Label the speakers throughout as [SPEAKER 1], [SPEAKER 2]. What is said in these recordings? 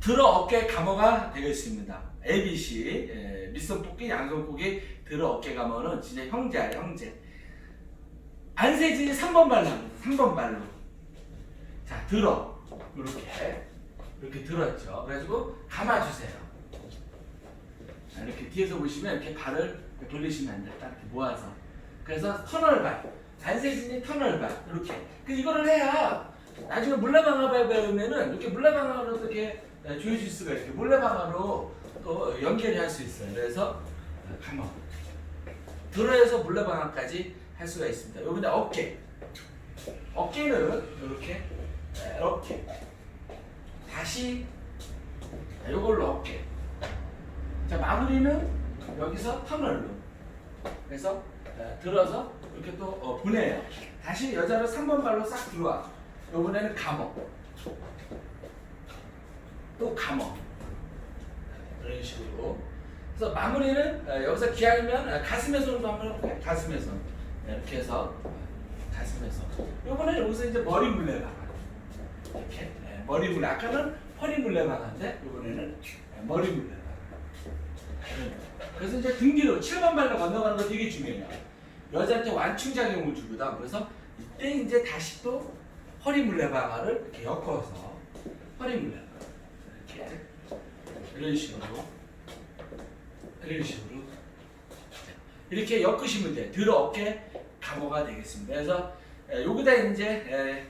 [SPEAKER 1] 들어 어깨 감어가 되겠습니다. ABC 예, 밑선 뽑기 양손 고기 들어 어깨 감어는 진짜 형제야 형제. 안세진이 3번 발로 합니다. 3번 발로. 자 들어 이렇게 이렇게 들었죠. 그래가지고 감아주세요. 자, 이렇게 뒤에서 보시면 이렇게 발을 돌리시면 안 돼. 딱 이렇게 모아서. 그래서 터널발. 안세진이 터널발. 이렇게. 그 이거를 해야 나중에 물레방아 배우면은 이렇게 물레방아로 이렇게 조여줄 수가 있고 물레방아로 또 연결이 할 수 있어요. 그래서 감아. 들어에서 물레방아까지 할 수가 있습니다. 요번에 어깨. 어깨는 이렇게 이렇게 다시 이걸로 어깨. 자 마무리는 여기서 터널로. 그래서 에, 들어서 이렇게 또 어, 보내요. 다시 여자를 3번 발로 싹 들어와. 이번에는 감어. 또 감어. 이런 식으로. 그래서 마무리는 에, 여기서 기왕이면 에, 가슴에 손도 한번 해볼까요? 가슴에 손. 이렇게 해서 에, 가슴에 손. 이번에 여기서 이제 머리 물레방아. 이렇게 에, 머리 물레. 아까는 허리 물레방아인데 이번에는 에, 머리 물레방아. 그래서 이제 등 뒤로 7번 발로 건너가는 거 되게 중요해요. 여자한테 완충 작용을 주거든. 그래서 이때 이제 다시 또 허리 물레방아를 이렇게 엮어서 허리 물레방아 이렇게 이런 식으로 이런 식으로 이렇게 엮으시면 돼요. 들어 어깨 감호가 되겠습니다. 그래서 에, 여기다 이제 에,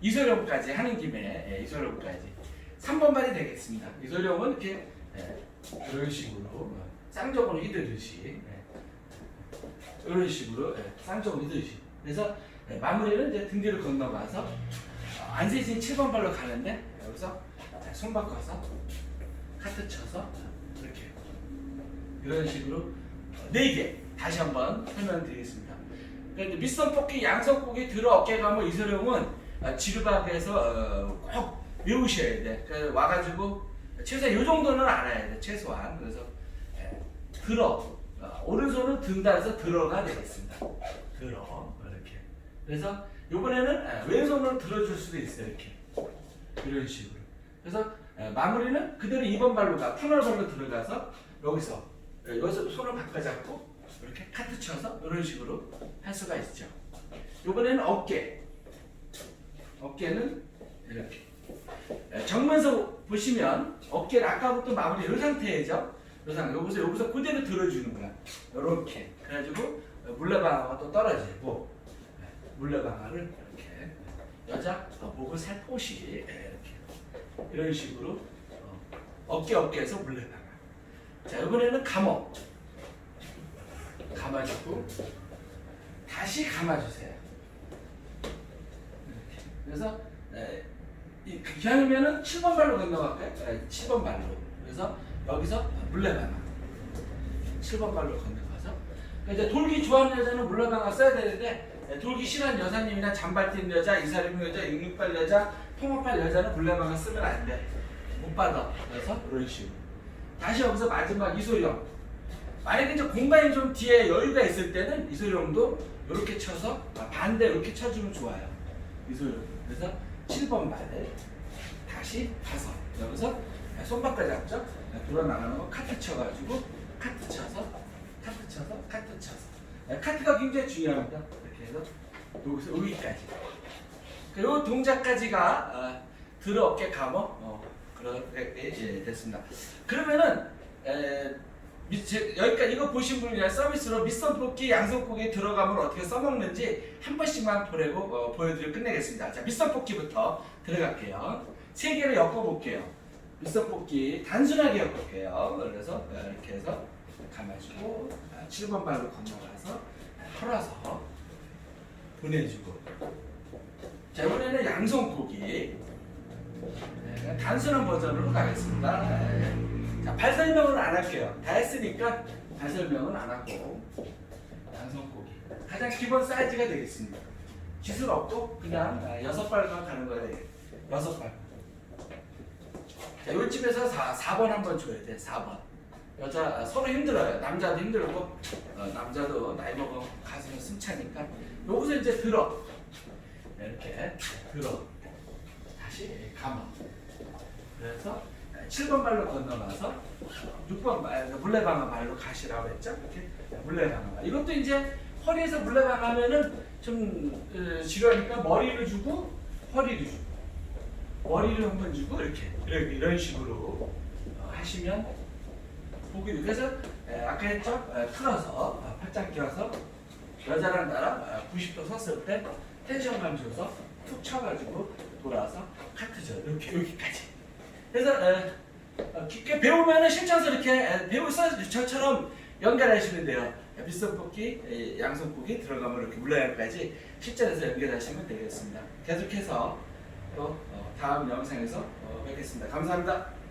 [SPEAKER 1] 이소룡까지 하는 김에 에, 이소룡까지 3번 발이 되겠습니다. 이소룡은 이렇게 에, 이런 식으로 쌍적으로 예. 이런 식으로 예, 쌍적으로 휘두르듯이 그래서 예, 마무리는 이제 등 뒤로 건너가서 어, 안세진 7번 발로 가는데 여기서 자, 손 바꿔서 카트 쳐서 이렇게 이런 식으로 네개 다시 한번 설명드리겠습니다. 그러니까 밑선 뽑기, 양선 뽑기, 들어 어깨 감은 이소룡은 어, 지르박에서 어, 꼭 외우셔야 돼. 그래서 와가지고 최소한 이 정도는 알아야 돼. 최소한 그래서 예, 들어 어, 오른손은 든다 해서 들어가 되겠습니다. 들어. 그래서 이번에는 예, 왼손으로 들어줄 수도 있어요. 이렇게 이런 식으로. 그래서 예, 마무리는 그대로 2번 발로 가 터널 발로 들어가서 여기서 예, 여기서 손을 바꿔 잡고 이렇게 카트 쳐서 이런 식으로 할 수가 있죠. 이번에는 어깨. 어깨는 이렇게. 예, 정면서 보시면 어깨를 아까부터 마무리 이 상태죠. 이 상태. 여기서 여기서 그대로 들어주는 거야. 이렇게. 그래가지고 물레방아가 또 떨어지고 예, 물레방아를 이렇게 여자 목을 살포시 예, 이렇게 이런 식으로 어, 어깨 어깨에서 물레방아. 자 이번에는 감어. 감아주고 다시 감아주세요. 그래서 에, 이 기왕이면은 7번 발로 건너갈까요? 에, 7번 발로. 그래서 여기서 물레방아. 7번 발로 건너가서 그러니까 이제 돌기 좋아하는 여자는 물레방아 써야 되는데 에, 돌기 싫어하는 여사님이나 잔발 뛴 여자, 이사림 여자, 66발 여자, 통합발 여자는 물레방아 쓰면 안 돼. 못 받아. 그래서 이런 식으로. 다시 여기서 마지막 이소령. 만약에 이제 공간이 좀 뒤에 여유가 있을 때는 이소룡도 이렇게 쳐서 아, 반대 이렇게 쳐주면 좋아요. 이소룡. 그래서 7번 발을 다시 가서 여기서 손바닥 잡죠. 돌아 나가는 거 카트 쳐가지고 카트 쳐서 카트 쳐서 카트 쳐서 네, 카트가 굉장히 중요합니다. 이렇게 해서 여기서 여기까지. 그리고 동작까지가 어, 들어 어깨 감어 어, 그렇게 예, 됐습니다. 그러면은 에, 여기까지 이거 보신 분이랑 서비스로 밑선 뽑기, 양손 뽑기 들어가면 어떻게 써먹는지 한 번씩만 보내고 어, 보여드리고 끝내겠습니다. 자, 밑선 뽑기부터 들어갈게요. 세 개를 엮어볼게요. 밑선 뽑기 단순하게 엮을게요. 그래서 어, 이렇게 해서 감아주고 아, 7번 발로 건너가서 털어서 보내주고 자, 이번에는 양손 고기 네, 단순한 버전으로 가겠습니다. 네. 자, 발 설명은 안 할게요. 다 했으니까 발 설명은 안 하고 양손 고기 가장 기본 사이즈가 되겠습니다. 기술 없고 그냥 아, 여섯 발만 가는 거예요. 여섯 발. 자, 요 집에서 4, 4번 한번 줘야 돼. 4번. 여자 아, 서로 힘들어요. 남자도 힘들고 어, 남자도 나이 먹어 숨차니까 여기서 이제 들어 이렇게 들어 다시 감아. 그래서 7번 발로 건너가서 6번 발, 물레방아 발로 가시라고 했죠. 이렇게 물레방아. 이것도 이제 허리에서 물레방아 하면은 좀 어, 지루하니까 머리를 주고 허리를 주고 머리를 한번 주고 이렇게 이런, 이런 식으로 어, 하시면 보기 그래서 에, 아까 했죠. 에, 풀어서 어, 팔짱 끼워서 여자랑 어, 90도 섰을 때 텐션감 줘서 툭 쳐가지고 돌아서 카트죠. 이렇게 여기까지. 그래서 에, 어, 깊게 배우면은 실전에서 이렇게 에, 배우 서 저처럼 연결하시면 돼요. 빗손 뽑기, 에, 양손 뽑기 들어가면 이렇게 물레까지 실전에서 연결하시면 되겠습니다. 계속해서 또 어, 다음 영상에서 어, 뵙겠습니다. 감사합니다.